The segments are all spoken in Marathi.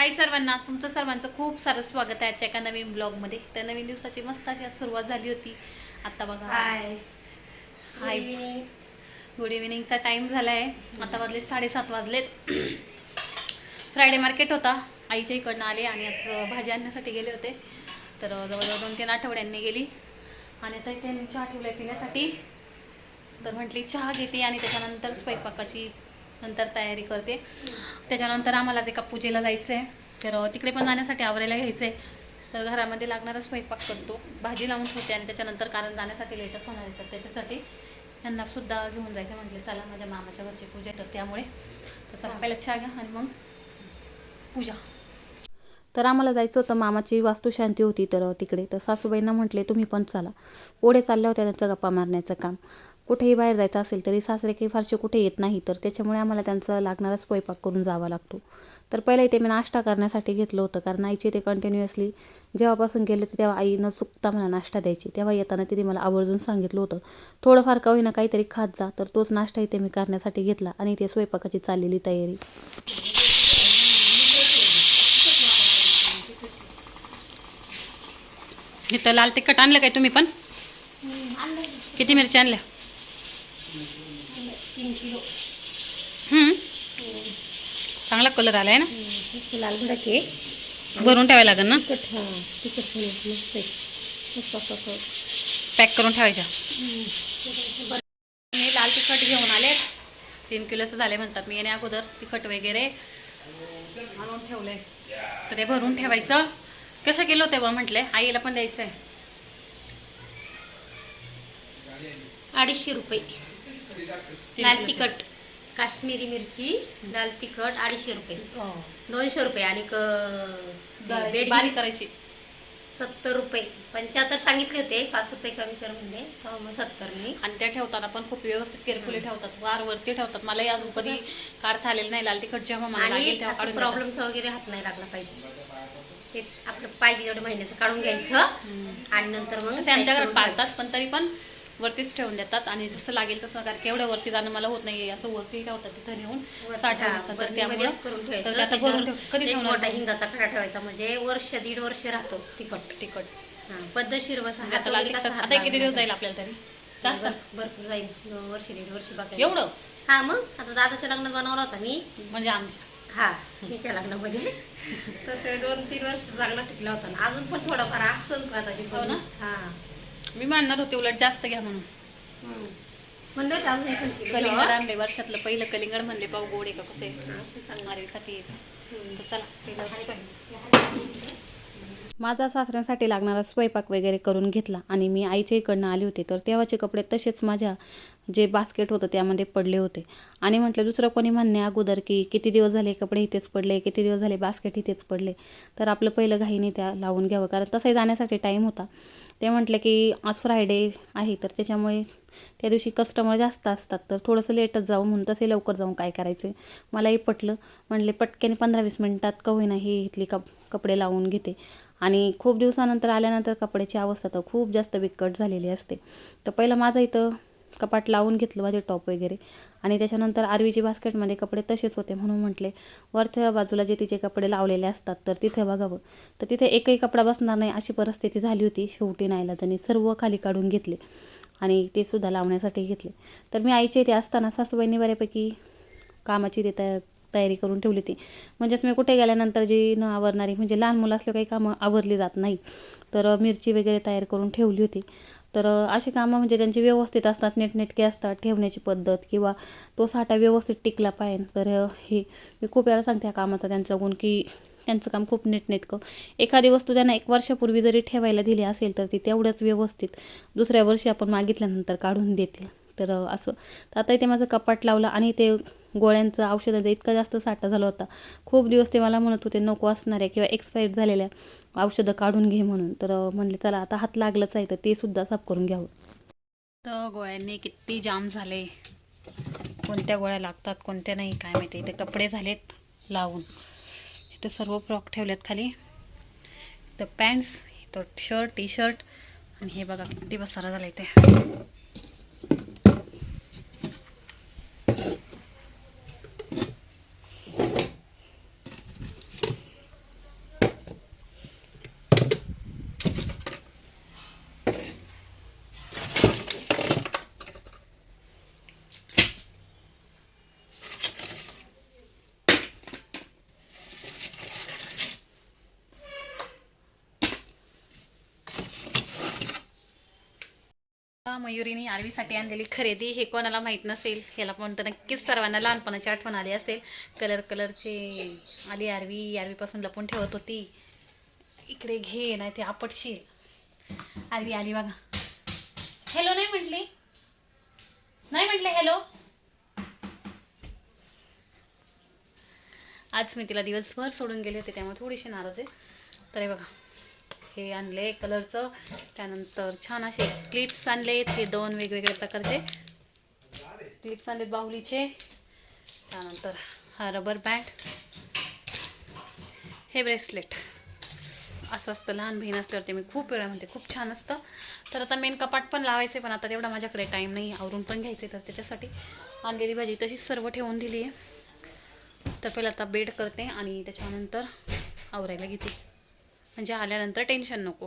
हाय सर्वांना तुमचं सर्वांचं खूप सारं स्वागत आहे आजच्या एका नवीन ब्लॉगमध्ये. तर नवीन दिवसाची मस्त अशी आज सुरुवात झाली होती. आता बघा. Hi. Hi. Good evening good इव्हिनिंगचा time झाला आहे आता वाजले साडेसात वाजलेत. फ्रायडे मार्केट होता. आईच्या इकडनं आले आणि आज भाजी आणण्यासाठी गेले होते. तर जवळजवळ दोन तीन आठवड्यांनी गेली. आणि आता इथे चहा ठेवला पिण्यासाठी. तर म्हटली चहा घेते आणि त्याच्यानंतर स्वयंपाकाची नंतर तयारी करते. त्याच्यानंतर आम्हाला ते का पूजेला जायचं आहे तर तिकडे पण जाण्यासाठी आवरायला घ्यायचं आहे तर घरामध्ये लागणारा स्वयंपाक करतो. भाजी लावून ठेवते आणि त्याच्यानंतर कारण जाण्यासाठी लेटच होणार आहे तर त्याच्यासाठी यांनासुद्धा घेऊन जायचं म्हटलं चला माझ्या मामाच्या घरची पूजा तर त्यामुळे तर चला पहिला चहा घ्या आणि मग पूजा. तर आम्हाला जायचं होतं. मामाची वास्तुशांती होती तर तिकडे. तर सासूबाईंना म्हटले तुम्ही पण चला. पुढे चालल्या होत्या त्यांचं गप्पा मारण्याचं काम. कुठेही बाहेर जायचं असेल तरी सासरे काही फारसे कुठे येत नाही तर त्याच्यामुळे आम्हाला त्यांचा लागणारा स्वयंपाक करून जावा लागतो. तर पहिला इथे मी नाश्ता करण्यासाठी घेतलं होतं कारण आईचे ते कंटिन्युअसली जेव्हापासून गेले ते तेव्हा आई न चुकता मला नाश्ता द्यायची. तेव्हा येताना तिने मला आवर्जून सांगितलं होतं थोडंफार का होईना काहीतरी खात जा. तर तोच नाश्ता इथे मी करण्यासाठी घेतला आणि इथे स्वयंपाकाची चाललेली तयारी. इथं लाल तिखट आणलं काय तुम्ही पण? किती मिरच्या आणल्या? तीन किलो. हम्म. चांगला कलर आलाय ना? मस्त लाल भडक आहे. भरून ठेवायला लागेल ना? तिखट हां तिखट पण आहे, मस्त आहे. मस्त असं असं. पॅक करून ठेवायच्या. मी लाल तिखट घेऊन आले तीन किलोचं झाले म्हणतात मी येण्या अगोदर तिखट वगैरे. आणून ठेवले तर ते भरून ठेवायचं. कसं किलो तेव्हा म्हटले? आईला पण द्यायचं आहे अडीचशे रुपये. लाल तिखट. काश्मीरी मिरची लाल तिखट अडीचशे रुपये. दोनशे रुपये आणि बेडगी बारीक करायची. सत्तर रुपये. पंच्याहत्तर सांगितले होते पाच रुपये कमी कर म्हणले सत्तरनी आणि त्या ठेवताना पण खूप व्यवस्थित केअरफुली ठेवतात वार वरती ठेवतात. मला या कधी कार आलेलं नाही लाल तिखट जेव्हा मला आणि. प्रॉब्लेमचा वगैरे हात नाही लागला पाहिजे. ते आपलं पाहिजे तेवढं महिन्याचं काढून घ्यायचं. आणि नंतर मग आमच्या घरात करून पाळतात पण तरी पण वरतीच ठेवून देतात आणि जसं लागेल तसं कारण केवढं वरती जाणं मला होत नाही असं वरती ठेवतात तिथं नेऊन साठवण्याचं हा, मोठा हिंगाचा खडा ठेवायचा म्हणजे वर्ष दीड वर्ष राहतो तिखट. तिखट. हा, पद्धतशीर बस आता किती दिवस जाईल आपल्याला तरी? जास्त? भरपूर जाईल. वर्ष दीड वर्ष बाकी एवढं? हा मग? आता दादाच्या लग्नात बनवला होता मी. म्हणजे आमच्या. हा मीच्या लग्नामध्ये. तर ते दोन तीन वर्ष चांगला टिकला होता ना. अजून पण थोडाफार असं हो ना? हा. मी मानणार होते उलट जास्त घ्या म्हणून. म्हणलं होतं किलो कलिंगड. आणले वर्षातलं पहिलं कलिंगड म्हणले पाऊ गोड आहे का कसे सांगणारे हम्म. तर चला पहिलं माझा सासऱ्यांसाठी लागणारा स्वयंपाक वगैरे करून घेतला आणि मी आईच्या इकडनं आले होते तर तेव्हाचे कपडे तसेच माझ्या जे बास्केट होतं त्यामध्ये पडले होते. आणि म्हटलं दुसरं कोणी म्हणणे अगोदर की किती दिवस झाले कपडे इथेच पडले किती दिवस झाले बास्केट इथेच पडले. तर आपलं पहिलं घाईने त्या लावून घ्यावं कारण तसंही जाण्यासाठी टाईम होता. ते म्हटलं की आज फ्रायडे आहे तर त्याच्यामुळे त्या दिवशी कस्टमर जास्त असतात तर थोडंसं लेटच जाऊ म्हणून तसे लवकर जाऊन काय करायचं? मलाही पटलं. म्हणले पटक्याने पंधरा वीस मिनटात का होईना हे इथली कप कपडे लावून घेते. आणि खूप दिवसानंतर आल्यानंतर कपड्याची अवस्था तर खूप जास्त बिकट झालेली असते. तर पहिलं माझं इथं कपाट लावून घेतलं माझे टॉप वगैरे. आणि त्याच्यानंतर आरवीची बास्केटमध्ये कपडे तसेच होते म्हणून म्हटले वरच्या बाजूला जे तिचे कपडे लावलेले असतात तर तिथे बघावं. तर तिथे एकही कपडा बसणार नाही अशी परिस्थिती झाली होती. शेवटी नाहीला त्यांनी सर्व खाली काढून घेतले आणि ते सुद्धा लावण्यासाठी घेतले. तर मी आईच्या इथे असताना सासूबाईंनी बऱ्यापैकी कामाची ते तया तयारी करून ठेवली होती. म्हणजेच मी कुठे गेल्यानंतर जी न आवरणारी म्हणजे लहान मुलं असलं काही कामं आवरली जात नाही तर मिरची वगैरे तयार करून ठेवली होती. तर असे कामं म्हणजे त्यांची व्यवस्थित असतात नीटनेटके असतात ठेवण्याची पद्धत किंवा तो साठा व्यवस्थित टिकला पाहिजे. तर हे मी खूप वेळा सांगते या कामाचा त्यांचा गुण की त्यांचं काम खूप नीटनेटकं. एखादी वस्तू त्यांना एक वर्षापूर्वी जरी ठेवायला दिली असेल तर ती तेवढंच व्यवस्थित दुसऱ्या वर्षी आपण मागितल्यानंतर काढून देतील. तर असं तर आता इथे माझं कपाट लावलं आणि ते गोळ्यांचं औषधाचा इतका जास्त साठा झाला होता. खूप दिवस ते मला म्हणत होते नको असणाऱ्या किंवा एक्सपायर झालेल्या औषधं काढून घे म्हणून. तर म्हणले चला आता हात लागलंच आहे तर ते सुद्धा साफ करून घ्यावं. तर गोळ्यांनी किती जाम झाले. कोणत्या गोळ्या लागतात कोणत्या नाही काय माहिती. इथे कपडे झालेत लावून. इथं सर्व फ्रॉक ठेवलेत खाली. इथं पॅन्ट्स इथं शर्ट टी शर्ट आणि हे बघा किती बसारा झाला इथे. मयुरीने आरवीसाठी आणलेली खरेदी हे कोणाला माहीत नसेल ह्याला पण तर नक्कीच सर्वांना लहानपणाची आठवण आली असेल. कलर कलरचे आली आरवी आरवीपासून लपून ठेवत होती. इकडे घे नाही ते आपटशील. आरवी आली बघा. हॅलो नाही म्हटली? नाही म्हटले हॅलो आज मी तिला दिवसभर सोडून गेले होते त्यामुळे थोडीशी नाराज आहे. तर हे बघा. हे आणले कलरचं. त्यानंतर छान असे क्लिप्स आणलेत हे दोन वेगवेगळ्या प्रकारचे क्लिप्स आणलेत बाहुलीचे. त्यानंतर हा रबर बँड हे ब्रेसलेट असं असतं लहान बहीण असल्यावर ते मी खूप वेळा म्हणते खूप छान असतं. तर आता मेन कपाट पण लावायचे पण आता तेवढा माझ्याकडे टाईम नाही आवरून पण घ्यायचे तर त्याच्यासाठी. आणलेली भाजी तशीच सर्व ठेवून दिली आहे तर पहिलं आता बेड करते आणि त्याच्यानंतर आवरायला घेते. म्हणजे आल्यानंतर टेन्शन नको.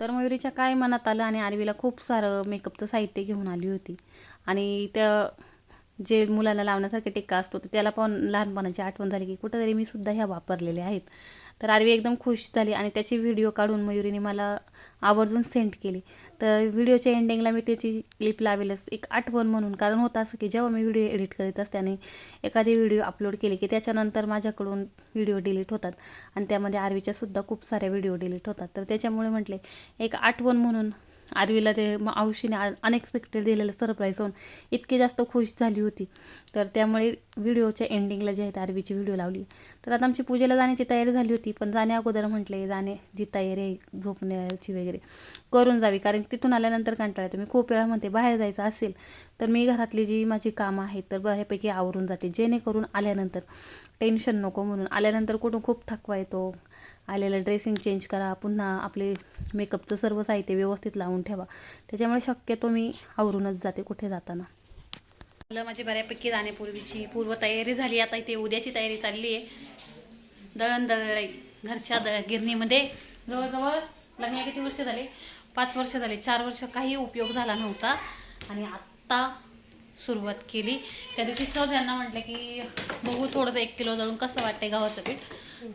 तर मयुरीच्या काय मनात आलं आणि आरवीला खूप सारं मेकअपचं साहित्य घेऊन आली होती. आणि त्या जे मुलाला लावण्यासारखे टिक्का असतो तर त्याला पण लहानपणाची आठवण झाली की कुठंतरी मी सुद्धा ह्या वापरलेल्या आहेत. तर आरवी एकदम खुश झाली आणि त्याची व्हिडिओ काढून मयुरीने मला आवर्जून सेंड केली. तर व्हिडिओच्या एंडिंगला मी त्याची क्लिप लावेलच एक आठवण म्हणून. कारण होतं असं की जेव्हा मी व्हिडिओ एडिट करीत असते आणि एखादी व्हिडिओ अपलोड केली की त्याच्यानंतर माझ्याकडून व्हिडिओ डिलीट होतात आणि त्यामध्ये आर्वीच्यासुद्धा खूप साऱ्या व्हिडिओ डिलीट होतात. तर त्याच्यामुळे म्हटले एक आठवण म्हणून आरवीला ते मग आयुषीने अनएक्सपेक्टेड दिलेलं सरप्राईज होऊन इतकी जास्त खुश झाली होती. तर त्यामुळे व्हिडिओच्या एंडिंगला जे आहेत आरवीची व्हिडिओ लावली. तर आता आमची पूजेला जाण्याची तयारी झाली होती पण जाण्या अगोदर म्हटले जाणे जी तयारी आहे झोपण्याची वगैरे करून जावी. कारण तिथून आल्यानंतर कंटाळा येतो. मी खूप वेळा म्हणते बाहेर जायचं असेल तर मी घरातली जी माझी कामं आहेत तर बऱ्यापैकी आवरून जाते. जेणेकरून आल्यानंतर टेन्शन नको म्हणून. आल्यानंतर कुठून खूप थकवा येतो. आलेलं ड्रेसिंग चेंज करा पुन्हा आपले मेकअपचं सर्व साहित्य व्यवस्थित लावून ठेवा. त्याच्यामुळे शक्यतो मी आवरूनच जाते कुठे जाताना. मला माझी बऱ्यापैकी जाण्यापूर्वीची पूर्वतयारी झाली. आता इथे उद्याची तयारी चालली आहे दळण दळलंय घरच्या दळ गिरणीमध्ये. जवळजवळ लग्नाला किती वर्ष झाले? पाच वर्ष झाले. चार वर्ष काही उपयोग झाला नव्हता. आणि आत्ता सुरुवात केली. त्या दिवशी सहज यांना म्हटलं की बघू थोडंसं एक किलो जळून कसं वाटतंय गव्हाचं पीठ.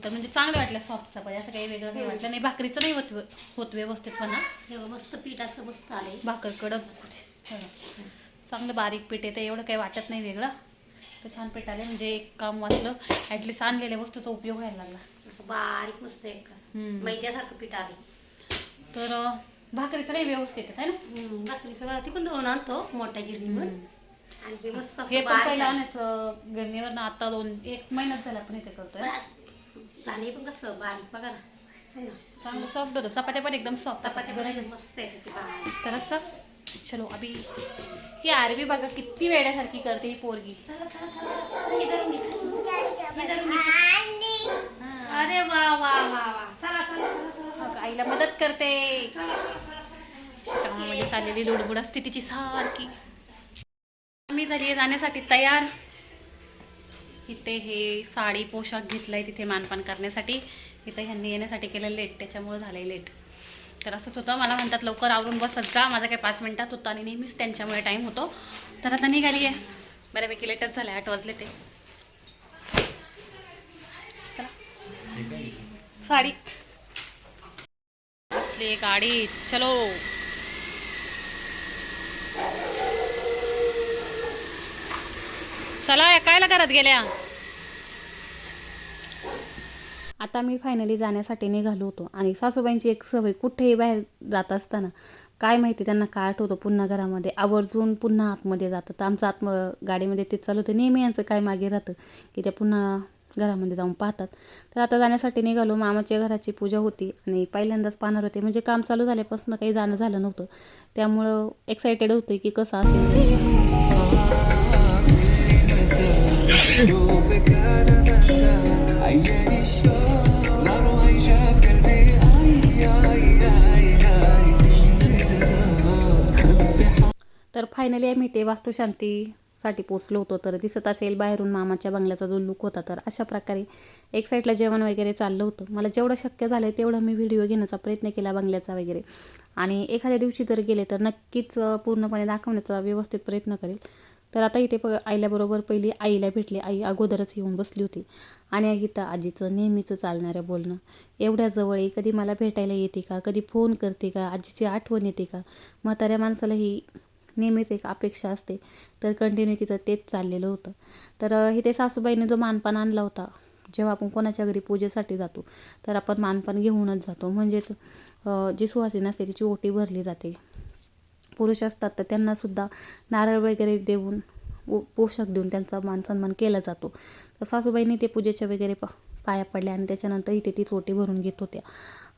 तर म्हणजे चांगलं वाटलं सॉफ्टचं पाहिजे असं काही वेगळं काही वाटलं. नाही भाकरीचं नाही होत होत व्यवस्थितपणा. मस्त पीठ असं मस्त आलंय. भाकर कडक. चांगलं बारीक पीठ तर एवढं काही वाटत नाही वेगळं. तर छान पीठ आले म्हणजे एक काम वाचलं ॲटलिस्ट आणलेल्या वस्तूचा उपयोग व्हायला लागला. बारीक मस्त एक. मैद्यासारखं पीठ आले तर भाकरीचं नाही व्यवस्थित आहे ना? भाकरीचं तिकडून दळून आणतो मोठ्या गिरणीवर. आणि हे मस्त हे पण पहिलं. आणायचं गिरणीवर ना आता दोन एक महिन्यात झाला आपण इथे करतोय. पण झाले पण बारीक बघा ना. है चांगलं सॉफ्ट होतं चपात्या पण एकदम सॉफ्ट चपात्या पण मस्त आहे तर असं? चलो अभी ही आरवी बघा किती वेड्यासारखी करते ही पोरगी. अरे वा वा वा वा. चला चला चला चला आईला मदत करते. कामामध्ये चाललेली लुडबुड असते तिची सारखी. मी झाली जाण्यासाठी तयार. इथे हे साडी पोशाख घेतलाय तिथे मानपान करण्यासाठी. इथे ह्यांनी येण्यासाठी केलं लेट त्याच्यामुळे झालंय लेट तर असंच होतं. मला म्हणतात लवकर आवरून बसत जा. माझा काही पाच मिनटात होतं आणि नेहमीच त्यांच्यामुळे टाईम होतो. तर आता निघाली आहे. बऱ्यापैकी लेटच झालं आठ वाजले ते. चला. साडी. बसली गाडी. चलो. चला या कायला घरात गेल्या. आता मी फायनली जाण्यासाठी निघालो होतो. आणि सासूबाईंची एक सवय कुठेही बाहेर जात असताना काय माहिती त्यांना काय आठवतं पुन्हा घरामध्ये. आवर्जून पुन्हा आतमध्ये जातात तर आमचं आत्म गाडीमध्ये ते चालू होतं. नेहमी यांचं काय मागे राहतं की त्या पुन्हा घरामध्ये जाऊन पाहतात. तर आता जाण्यासाठी निघालो. मामाच्या घराची पूजा होती आणि पहिल्यांदाच पाहणार होते. म्हणजे काम चालू झाल्यापासून काही जाणं झालं नव्हतं. त्यामुळं एक्सायटेड होते की कसं असेल. फायनली आम्ही ते वास्तुशांतीसाठी पोचलो होतो. तर दिसत असेल बाहेरून मामाच्या बंगल्याचा जो लुक होता. तर अशा प्रकारे एक साईडला जेवण वगैरे चाललं होतं. मला जेवढं शक्य झालं तेवढं मी व्हिडिओ घेण्याचा प्रयत्न केला बंगल्याचा वगैरे. आणि एखाद्या दिवशी जर गेले तर नक्कीच पूर्णपणे दाखवण्याचा व्यवस्थित प्रयत्न करेल. तर आता इथे प आईल्याबरोबर पहिली आईला भेटली. आई अगोदरच येऊन बसली होती. आणि इथं आजीचं नेहमीचं चालणारं बोलणं. एवढ्या जवळ आहे कधी मला भेटायला येते का? कधी फोन करते का? आजीची आठवण येते का? म्हाताऱ्या माणसाला ही नेहमीच एक अपेक्षा असते. तर कंटिन्यू तिचं तेच चाललेलं होतं. तर इथे सासूबाईने जो मानपान आणला होता जेव्हा आपण कोणाच्या घरी पूजेसाठी जातो तर आपण मानपान घेऊनच जातो. म्हणजेच जी सुहासिनी असते तिची ओटी भरली जाते. पुरुष असतात तर त्यांनासुद्धा नारळ वगैरे देऊन पोषक देऊन त्यांचा मान सन्मान केला जातो. तर सासूबाईने ते पूजेच्या वगैरे प पाया पडल्या आणि त्याच्यानंतर इथे ती चोटी भरून घेत होत्या.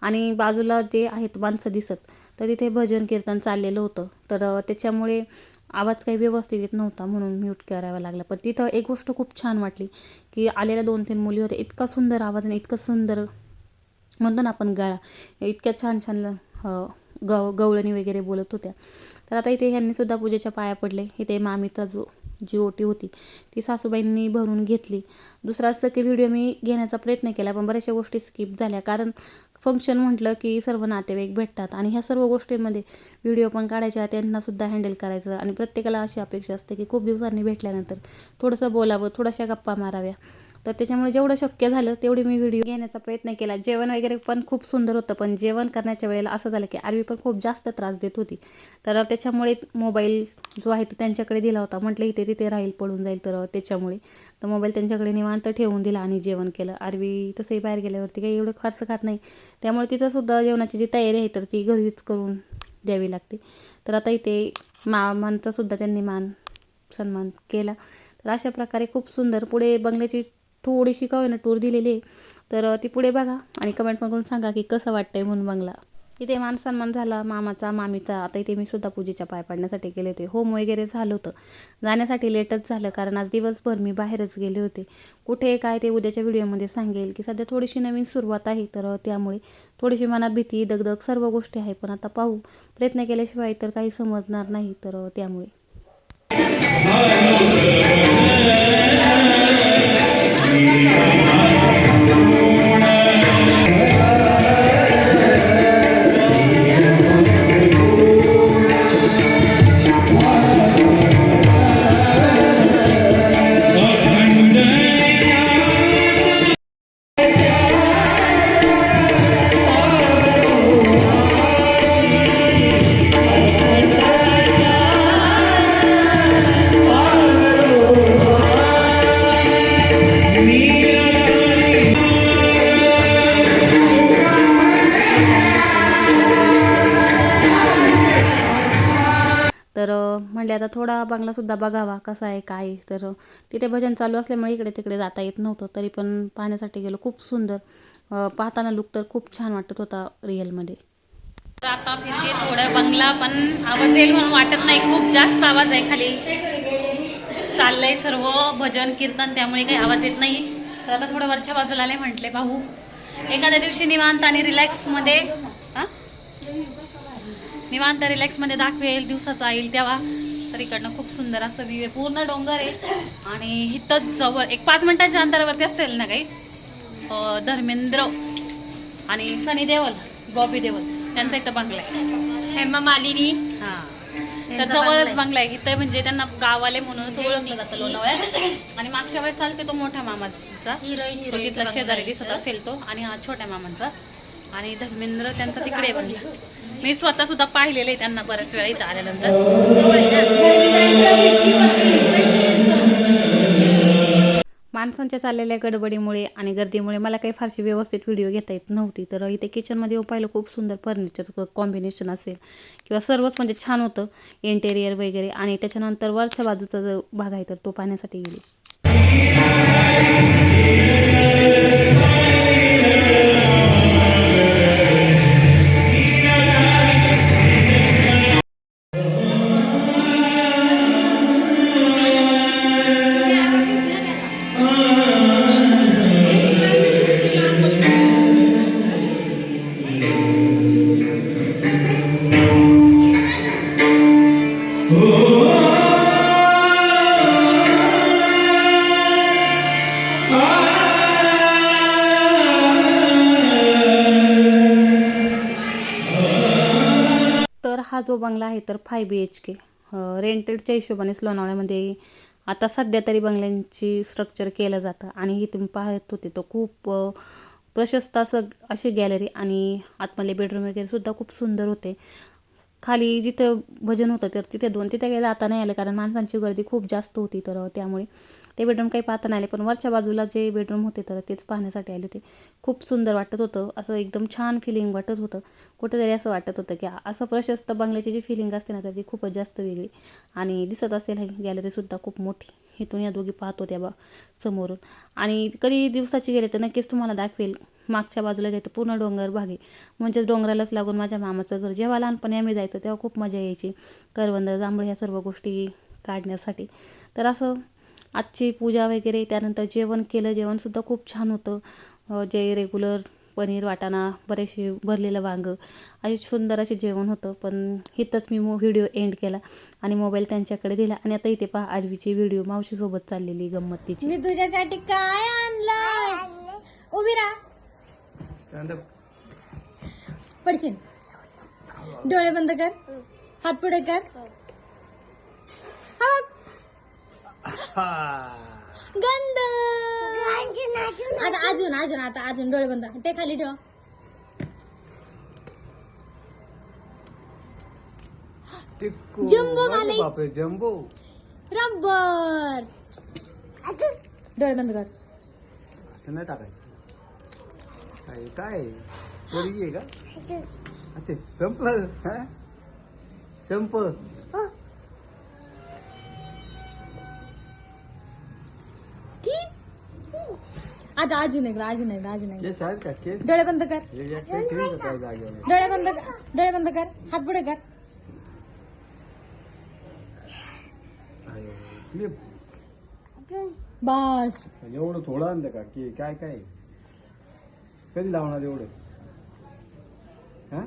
आणि बाजूला जे आहेत माणसं दिसत तर तिथे भजन कीर्तन चाललेलं होतं. तर त्याच्यामुळे आवाज काही व्यवस्थित येत नव्हता म्हणून म्यूट करावा लागला. पण तिथं एक गोष्ट खूप छान वाटली की आलेल्या दोन तीन मुली होत्या. इतका सुंदर आवाज आणि इतकं सुंदर म्हणतो ना आपण गाळा इतक्या छान छान गव गवळणी वगैरे बोलत होत्या. तर आता इथे ह्यांनीसुद्धा पूजेच्या पाया पडले. इथे मामीचा जो जी ओटी होती ती सासूबाईंनी भरून घेतली. दुसरा असं की व्हिडिओ मी घेण्याचा प्रयत्न केला पण बऱ्याचशा गोष्टी स्किप झाल्या. कारण फंक्शन म्हटलं की सर्व नातेवाईक भेटतात आणि ह्या सर्व गोष्टींमध्ये व्हिडिओ पण काढायच्या त्यांनासुद्धा हँडल करायचं. आणि प्रत्येकाला अशी अपेक्षा असते की खूप दिवसांनी भेटल्यानंतर थोडंसं बोलावं थोड्याशा गप्पा माराव्या. तर त्याच्यामुळे जेवढं शक्य झालं तेवढी मी व्हिडिओ घेण्याचा प्रयत्न केला. जेवण वगैरे पण खूप सुंदर होतं पण जेवण करण्याच्या वेळेला असं झालं की आरवी पण खूप जास्त त्रास देत होती. तर त्याच्यामुळे मोबाईल जो आहे तो त्यांच्याकडे दिला होता. म्हटलं इथे तिथे राहील पडून जाईल तर त्याच्यामुळे. तर मोबाईल त्यांच्याकडे निवांत ठेवून दिला आणि जेवण केलं. आरवी तसंही बाहेर गेल्यावरती काही एवढं फारसं खात नाही. त्यामुळे तिथंसुद्धा जेवणाची जी तयारी आहे तर ती घरीच करून द्यावी लागते. तर आता इथे मामांचासुद्धा त्यांनी मान सन्मान केला. तर अशा प्रकारे खूप सुंदर पुढे बंगल्याची थोडीशी का होईना टूर दिलेली आहे. तर ती पुढे बघा आणि कमेंट करून सांगा की कसं वाटतंय म्हणून बंगला. इथे मान सन्मान झाला मामाचा मामीचा. आता इथे मी सुद्धा पूजेच्या पाय पाडण्यासाठी गेले होते. होम वगैरे झालं होतं. जाण्यासाठी लेटच झालं कारण आज दिवसभर मी बाहेरच गेले होते. कुठे काय ते उद्याच्या व्हिडिओमध्ये सांगेल की सध्या थोडीशी नवीन सुरुवात आहे. तर त्यामुळे थोडीशी मनात भीती दगदग सर्व गोष्टी आहे. पण आता पाहू. प्रयत्न केल्याशिवाय तर काही समजणार नाही. तर त्यामुळे. म्हणले आता थोडा बंगलासुद्धा बघावा कसा आहे काय तर तिथे भजन चालू असल्यामुळे इकडे तिकडे जाता येत नव्हतं तरी पण पाहण्यासाठी गेलो. खूप सुंदर. पाहताना लुक तर खूप छान वाटत होता रिअलमध्ये. तर आता फिरते थोडं बंगला पण आवाज येईल म्हणून वाटत नाही. खूप जास्त आवाज आहे खाली. चाललंय सर्व भजन कीर्तन त्यामुळे काही आवाज येत नाही. तर आता थोडं वरच्या बाजूला आले म्हटले भाऊ एखाद्या दिवशी निवांत आणि रिलॅक्समध्ये हां? निवांत रिलॅक्समध्ये दाखवेल दिवसाचा येईल तेव्हा. तर इकडनं खूप सुंदर असं व्ह्यू आहे. पूर्ण डोंगर आहे. आणि इथंच जवळ एक पाच मिनिटाच्या अंतरावरती असेल ना काही? धर्मेंद्र आणि सनी देवल बॉबी देवल. त्यांचा इथं बंगला आहे. हेमा मालिनी. हा. तर जवळच बंगला आहे. इथं म्हणजे त्यांना गावाले म्हणूनच ओळखलं जातं लोणावळ्यात. आणि मागच्या वेळेस चालते तो मोठ्या मामाचा. हिरोईन हिरोईन शेजारी दिसत असेल तो. आणि हा छोट्या मामांचा. आणि धर्मेंद्र त्यांचा तिकडे आहे मी स्वतः सुद्धा पाहिलेलं आहे त्यांना बऱ्याच वेळा इथं आल्यानंतर. माणसांच्या चाललेल्या गडबडीमुळे आणि गर्दीमुळे मला काही फारशी व्यवस्थित व्हिडिओ घेता येत नव्हती. तर इथे किचनमध्ये येऊन पाहिलं खूप सुंदर फर्निचर कॉम्बिनेशन असेल किंवा सर्वच म्हणजे छान होतं इंटेरियर वगैरे. आणि त्याच्यानंतर वरच्या बाजूचा जो भाग आहे तर तो पाहण्यासाठी गेली. बंगला आहे तर फाय बी एच के रेंटेडच्या हिशोबानेच लोणावळ्यामध्ये आता सध्या तरी बंगल्यांची स्ट्रक्चर केलं जातं. आणि हे तुम्ही पाहत होते तर खूप प्रशस्त असं अशी गॅलरी आणि आतमधले बेडरूम वगैरे सुद्धा खूप सुंदर होते. खाली जिथं भजन होतं तर तिथे दोन तिथे काही जाता नाही आलं कारण माणसांची गर्दी खूप जास्त होती तर त्यामुळे ते बेडरूम काही पाहता नाही आले. पण वरच्या बाजूला जे बेडरूम होते तर तेच पाहण्यासाठी आले ते खूप सुंदर वाटत होतं असं एकदम छान फिलिंग वाटत होतं. कुठेतरी असं वाटत होतं की असं प्रशस्त बंगल्याची जी फिलिंग असते ना तर ती खूपच जास्त वेगळी आणि दिसत असेल गॅलरीसुद्धा खूप मोठी. इथून या दोघी पाहत होत्या बा समोरून. आणि कधी दिवसाची गेले तर नक्कीच तुम्हाला दाखवेल. मागच्या बाजूला जायचं पूर्ण डोंगर भाग. आहे म्हणजेच डोंगरालाच लागून माझ्या मामाचं घर. जेव्हा लहानपणी आम्ही जायचं तेव्हा खूप मजा यायची. करवंद जांभळं ह्या सर्व गोष्टी काढण्यासाठी. तर असं आजची पूजा वगैरे त्यानंतर जेवण केलं. जेवणसुद्धा खूप छान होतं. जे रेग्युलर पनीर वाटाणा बरेचसे भरलेलं वांगं असे सुंदर असे जेवण होतं. पण इथंच मी व्हिडिओ एंड केला आणि मोबाईल त्यांच्याकडे दिला. आणि आता इथे पहा आरवीची व्हिडिओ मावशीसोबत चाललेली गंमत तिची मी तुझ्यासाठी काय आणलंय उभी राहा. पडशील. डोळे बंद कर. हात पुढे कर. हा. गंध. आता अजून अजून आता अजून डोळे बंद. ते खाली ठेव. जम्बो खाली. बापरे जम्बो. रबर डोळे बंद कर. असं नाही टाकायचं. काय काय? पोरगी आहे का? अच्छा संपलं. हा? संप. आता अजून एकदा अजून एकदा अजून एकदा. केस आहेत का? केस? डोळे बंद कर. एकटे ठेवू का काय जागेवर? डोळे बंद कर डोळे बंद कर. हात पुढे कर. अरे. बस. एवढं थोडं आणलं का? की काय काय? कधी लावणार एवढं? हा?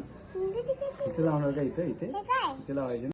इथे लावणार का इथं? इथे? इथे लावायचं